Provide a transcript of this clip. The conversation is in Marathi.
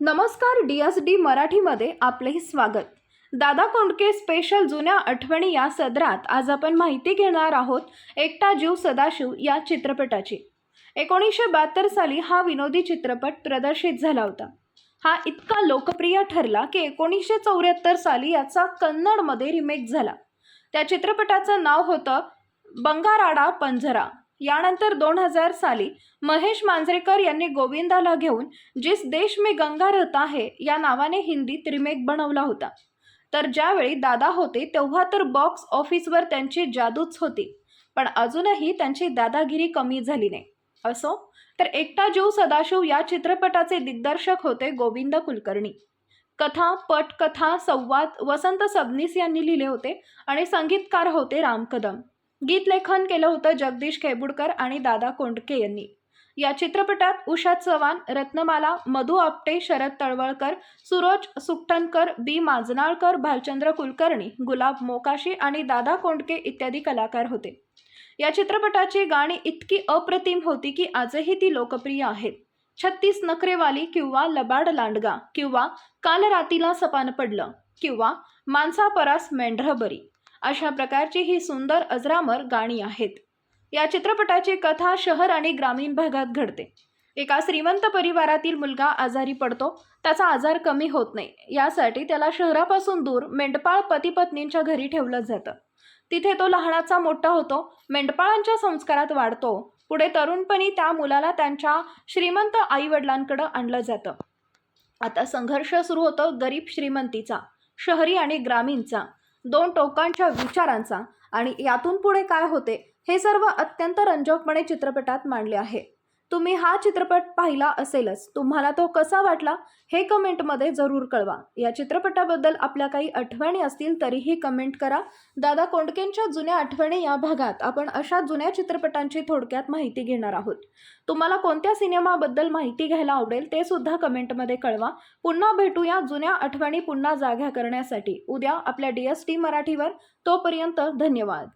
नमस्कार डी एस डी मराठीमध्ये आपलेही स्वागत. दादा कोंडके स्पेशल जुन्या आठवणी या सदरात आज आपण माहिती घेणार आहोत एकटा जीव सदाशिव या चित्रपटाची. एकोणीसशे बहात्तर साली हा विनोदी चित्रपट प्रदर्शित झाला होता. हा इतका लोकप्रिय ठरला की एकोणीसशे चौऱ्याहत्तर साली याचा कन्नडमध्ये रिमेक झाला. त्या चित्रपटाचं नाव होतं बंगाराडा पंजरा यानंतर दोन हजार साली महेश मांजरेकर यांनी गोविंदाला घेऊन जिस देश में गंगा रहता है या नावाने हिंदीत रिमेक बनवला होता. तर ज्यावेळी दादा होते तेव्हा तर बॉक्स ऑफिसवर त्यांची जादूच होती. पण अजूनही त्यांची दादागिरी कमी झाली नाही. असो तर एकटा जीव सदाशिव या चित्रपटाचे दिग्दर्शक होते गोविंद कुलकर्णी. कथा पटकथा संवाद वसंत सबनीस यांनी लिहिले होते आणि संगीतकार होते राम कदम. गीतलेखन केलं होतं जगदीश खेबुडकर आणि दादा कोंडके यांनी. या चित्रपटात उषा चव्हाण रत्नमाला मधु आपटे शरद तळवळकर सुरोज सुकटणकर बी. माजनाळकर भालचंद्र कुलकर्णी गुलाब मोकाशी आणि दादा कोंडके इत्यादी कलाकार होते. या चित्रपटाची गाणी इतकी अप्रतिम होती की आजही ती लोकप्रिय आहेत. छत्तीस नखरेवाली किंवा लबाड लांडगा किंवा काल रातीला सपान पडलं किंवा माणसा परास अशा प्रकारची ही सुंदर अजरामर गाणी आहेत. या चित्रपटाची कथा शहर आणि ग्रामीण भागात घडते. एका श्रीमंत परिवारातील मुलगा आजारी पडतो. त्याचा आजार कमी होत नाही. यासाठी त्याला शहरापासून दूर मेंढपाळ पतीपत्नींच्या घरी ठेवलं जातं. तिथे तो लहानाचा मोठा होतो. मेंढपाळांच्या संस्कारात वाढतो. पुढे तरुणपणी त्या मुलाला त्यांच्या श्रीमंत आईवडिलांकडं आणलं जातं. आता संघर्ष सुरू होतो गरीब श्रीमंतीचा शहरी आणि ग्रामीणचा. दोन टोकांच्या विचारांचा आणि यातून पुढे काय होते हे सर्व अत्यंत रंजकपणे चित्रपटात मांडले आहे. तुम्ही हा चित्रपट पाहिला असेलच. तुम्हाला तो कसा वाटला हे कमेंटमध्ये जरूर कळवा. या चित्रपटाबद्दल आपल्या काही आठवणी असतील तरीही कमेंट करा. दादा कोंडकेंच्या जुन्या आठवणी या भागात आपण अशा जुन्या चित्रपटांची थोडक्यात माहिती घेणार आहोत. तुम्हाला कोणत्या सिनेमाबद्दल माहिती घ्यायला आवडेल ते सुद्धा कमेंटमध्ये कळवा. पुन्हा भेटूया जुन्या आठवणी पुन्हा जाग्या करण्यासाठी. उद्या आपल्या डी एस टी मराठीवर. तोपर्यंत धन्यवाद.